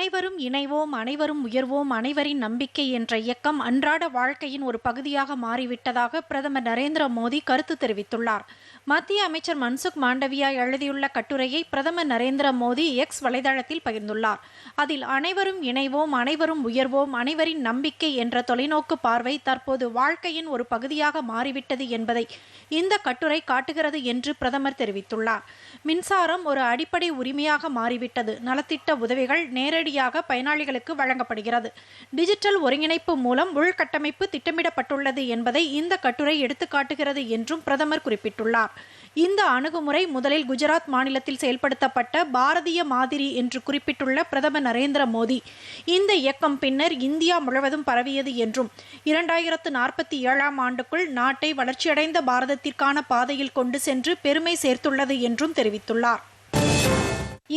அனைவரும் இணைவோம் அனைவரும் உயர்வோம் அனைவரின் நம்பிக்கை என்ற இயக்கம் அன்றாட வாழ்க்கையின் ஒரு பகுதியாக மாறிவிட்டதாக பிரதமர் நரேந்திர மோடி கருத்து தெரிவித்துள்ளார். மத்திய அமைச்சர் மன்சுக் மாண்டவியா எழுதியுள்ள கட்டுரையை பிரதமர் நரேந்திர மோடி எக்ஸ் வலைதளத்தில் பகிர்ந்துள்ளார். அதில் அனைவரும் இணைவோம் அனைவரும் உயர்வோம் அனைவரின் நம்பிக்கை என்ற தொலைநோக்கு பார்வை தற்போது வாழ்க்கையின் ஒரு பகுதியாக மாறிவிட்டது என்பதை இந்த கட்டுரை காட்டுகிறது என்று பிரதமர் தெரிவித்துள்ளார். மின்சாரம் ஒரு அடிப்படை உரிமையாக மாறிவிட்டது. நலத்திட்ட உதவிகள் நேரடி நேரடியாக பயனாளிகளுக்கு வழங்கப்படுகிறது. டிஜிட்டல் ஒருங்கிணைப்பு மூலம் உள்கட்டமைப்பு திட்டமிடப்பட்டுள்ளது என்பதை இந்த கட்டுரை எடுத்துக்காட்டுகிறது என்றும் பிரதமர் குறிப்பிட்டுள்ளார். இந்த அணுகுமுறை முதலில் குஜராத் மாநிலத்தில் செயல்படுத்தப்பட்ட பாரதிய மாதிரி என்று குறிப்பிட்டுள்ள பிரதமர் நரேந்திர மோடி. இந்த இயக்கம் பின்னர் இந்தியா முழுவதும் பரவியது என்றும் இரண்டாயிரத்து நாற்பத்தி ஏழாம் ஆண்டுக்குள் நாட்டை வளர்ச்சியடைந்த பாரதத்திற்கான பாதையில் கொண்டு சென்று பெருமை சேர்த்துள்ளது என்றும் தெரிவித்துள்ளார்.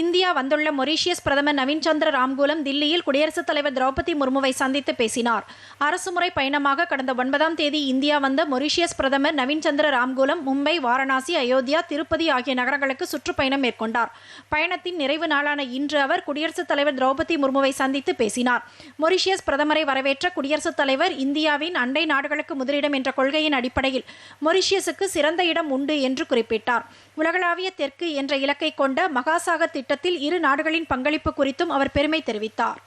இந்தியா வந்துள்ள மொரீஷியஸ் பிரதமர் நவீன் சந்திர ராம்கூலம் தில்லியில் குடியரசுத் தலைவர் திரௌபதி முர்முவை சந்தித்து பேசினார். அரசுமுறை பயணமாக கடந்த ஒன்பதாம் தேதி இந்தியா வந்த மொரீஷியஸ் பிரதமர் நவீன் சந்திர ராம்கூலம் மும்பை வாரணாசி அயோத்தியா திருப்பதி ஆகிய நகரங்களுக்கு சுற்றுப்பயணம் மேற்கொண்டார். பயணத்தின் நிறைவு நாளான இன்று அவர் குடியரசுத் தலைவர் திரௌபதி முர்முவை சந்தித்து பேசினார். மொரீஷியஸ் பிரதமரை வரவேற்ற குடியரசுத் தலைவர் இந்தியாவின் அண்டை நாடுகளுக்கு முதலிடம் என்ற கொள்கையின் அடிப்படையில் மொரீஷியஸுக்கு சிறந்த இடம் உண்டு என்று குறிப்பிட்டார். உலகளாவிய தெற்கு என்ற இலக்கை கொண்ட மகாசாகர் திட்டத்தில் இரு நாடுகளின் பங்களிப்பு குறித்தும் அவர் பெருமை தெரிவித்தார்.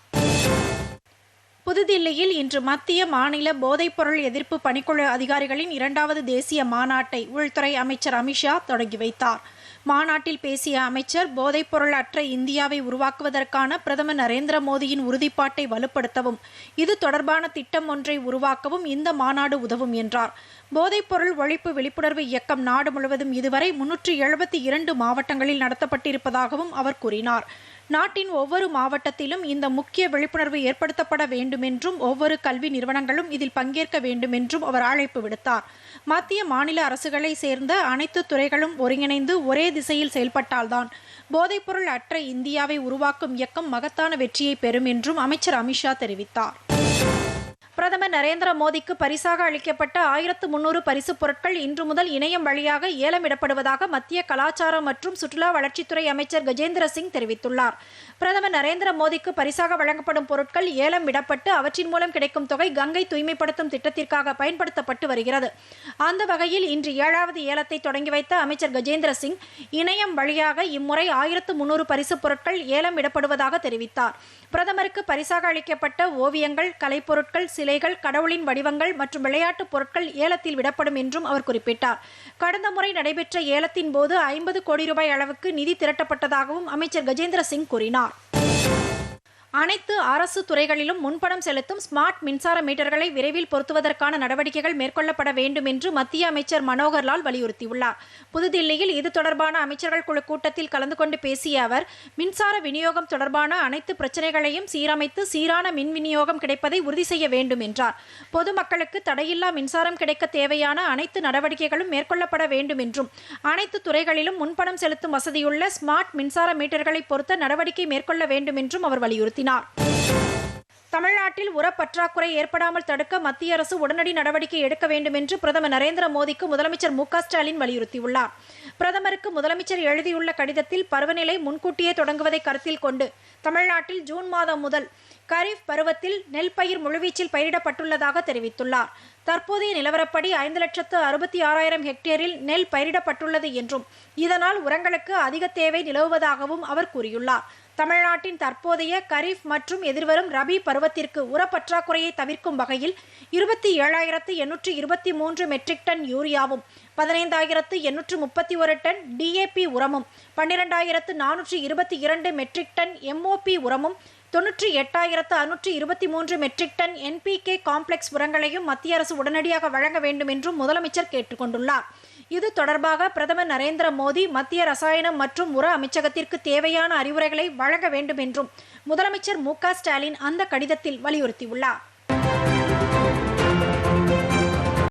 புதுதில்லியில் இன்று மத்திய மாநில போதைப்பொருள் எதிர்ப்பு பணிக்குழு அதிகாரிகளின் இரண்டாவது தேசிய மாநாட்டை உள்துறை அமைச்சர் அமித்ஷா தொடங்கி வைத்தார். மாநாட்டில் பேசிய அமைச்சர் போதைப்பொருள் அற்ற இந்தியாவை உருவாக்குவதற்கான பிரதமர் நரேந்திர மோடியின் உறுதிப்பாட்டை வலுப்படுத்தவும் இது தொடர்பான திட்டம் ஒன்றை உருவாக்கவும் இந்த மாநாடு உதவும் என்றார். போதைப்பொருள் ஒழிப்பு விழிப்புணர்வு இயக்கம் நாடு முழுவதும் இதுவரை முன்னூற்றி எழுபத்தி இரண்டு மாவட்டங்களில் நடத்தப்பட்டிருப்பதாகவும் அவர் கூறினார். நாட்டின் ஒவ்வொரு மாவட்டத்திலும் இந்த முக்கிய விழிப்புணர்வு ஏற்படுத்தப்பட வேண்டுமென்றும் ஒவ்வொரு கல்வி நிறுவனங்களும் இதில் பங்கேற்க வேண்டுமென்றும் அவர் அழைப்பு விடுத்தார். மத்திய மாநில அரசுகளை சேர்ந்த அனைத்து துறைகளும் ஒருங்கிணைந்து ஒரே திசையில் செயல்பட்டால்தான் போதைப்பொருள் அற்ற இந்தியாவை உருவாக்கும் இயக்கம் மகத்தான வெற்றியை பெறும் என்றும் அமைச்சர் அமித்ஷா தெரிவித்தார். பிரதமர் நரேந்திர மோடிக்கு பரிசாக அளிக்கப்பட்ட ஆயிரத்து முன்னூறு பரிசுப் பொருட்கள் இன்று முதல் இணையம் வழியாக ஏலமிடப்படுவதாக மத்திய கலாச்சாரம் மற்றும் சுற்றுலா வளர்ச்சித்துறை அமைச்சர் கஜேந்திர சிங் தெரிவித்துள்ளார். பிரதமர் நரேந்திர மோடிக்கு பரிசாக வழங்கப்படும் பொருட்கள் ஏலம் விடப்பட்டு அவற்றின் மூலம் கிடைக்கும் தொகை கங்கை தூய்மைப்படுத்தும் திட்டத்திற்காக பயன்படுத்தப்பட்டு வருகிறது. அந்த வகையில் இன்று ஏழாவது ஏலத்தை தொடங்கி வைத்த அமைச்சர் கஜேந்திர சிங் இணையம் வழியாக இம்முறை ஆயிரத்து முன்னூறு பரிசுப் பொருட்கள் ஏலம் விடப்படுவதாக தெரிவித்தார். பிரதமருக்கு பரிசாக அளிக்கப்பட்ட ஓவியங்கள் கலைப்பொருட்கள் சிலைகள் கடவுளின் வடிவங்கள் மற்றும் விளையாட்டுப் பொருட்கள் ஏலத்தில் விடப்படும் என்றும் அவர் குறிப்பிட்டார். கடந்த முறை நடைபெற்ற ஏலத்தின் போது ஐம்பது கோடி ரூபாய் அளவுக்கு நிதி திரட்டப்பட்டதாகவும் அமைச்சர் கஜேந்திர சிங் கூறினார். அனைத்து அரசு துறைகளிலும் முன்பணம் செலுத்தும் ஸ்மார்ட் மின்சார மீட்டர்களை விரைவில் பொருத்துவதற்கான நடவடிக்கைகள் மேற்கொள்ளப்பட வேண்டும் என்று மத்திய அமைச்சர் மனோகர் லால் வலியுறுத்தியுள்ளார். புதுதில்லியில் இது தொடர்பான அமைச்சர்கள் குழு கூட்டத்தில் கலந்து கொண்டு பேசிய அவர் மின்சார விநியோகம் தொடர்பான அனைத்து பிரச்சனைகளையும் சீரமைத்து சீரான மின் விநியோகம் கிடைப்பதை உறுதி செய்ய வேண்டும் என்றார். பொதுமக்களுக்கு தடையில்லா மின்சாரம் கிடைக்க தேவையான அனைத்து நடவடிக்கைகளும் மேற்கொள்ளப்பட வேண்டும் என்றும் அனைத்து துறைகளிலும் முன்பணம் செலுத்தும் வசதியுள்ள ஸ்மார்ட் மின்சார மீட்டர்களை பொருத்த நடவடிக்கை மேற்கொள்ள வேண்டும் என்றும் அவர் வலியுறுத்தினார் தமிழ்நாட்டில் உரப்பற்றாக்குறை ஏற்படாமல் தடுக்க மத்திய அரசு உடனடி நடவடிக்கை எடுக்க வேண்டும் என்று பிரதமர் நரேந்திர மோடிக்கு முதலமைச்சர் மு ஸ்டாலின் வலியுறுத்தியுள்ளார். பிரதமருக்கு முதலமைச்சர் எழுதியுள்ள கடிதத்தில் பருவநிலை முன்கூட்டியே தொடங்குவதை கருத்தில் கொண்டு தமிழ்நாட்டில் ஜூன் மாதம் முதல் கரீஃப் பருவத்தில் நெல் பயிர் முழுவீச்சில் பயிரிடப்பட்டுள்ளதாக தெரிவித்துள்ளார். தற்போதைய நிலவரப்படி ஐந்து லட்சத்து அறுபத்தி ஆறாயிரம் ஹெக்டேரில் நெல் பயிரிடப்பட்டுள்ளது என்றும் இதனால் உரங்களுக்கு அதிக தேவை நிலவுவதாகவும் அவர் கூறியுள்ளார். தமிழ்நாட்டின் தற்போதைய கரீஃப் மற்றும் எதிர்வரும் ரபி பருவத்திற்கு உரப்பற்றாக்குறையை தவிர்க்கும் வகையில் இருபத்தி ஏழாயிரத்து எண்ணூற்று இருபத்தி மூன்று மெட்ரிக் டன் யூரியாவும் பதினைந்தாயிரத்து எண்ணூற்று முப்பத்தி ஒரு டன் டிஏபி உரமும் பன்னிரெண்டாயிரத்து நானூற்று இருபத்தி இரண்டு மெட்ரிக் டன் எம்ஓபி உரமும் தொன்னூற்றி எட்டாயிரத்து அறுநூற்றி இருபத்தி மூன்று மெட்ரிக் டன் என்பிகே காம்ப்ளெக்ஸ் உரங்களையும் மத்திய அரசு உடனடியாக வழங்க வேண்டும் என்றும் முதலமைச்சர் கேட்டுக்கொண்டுள்ளார். இது தொடர்பாக பிரதமர் நரேந்திர மோடி மத்திய ரசாயனம் மற்றும் உர அமைச்சகத்திற்கு தேவையான அறிவுரைகளை வழங்க வேண்டும் என்றும் முதலமைச்சர் மு ஸ்டாலின் அந்த கடிதத்தில் வலியுறுத்தியுள்ளார்.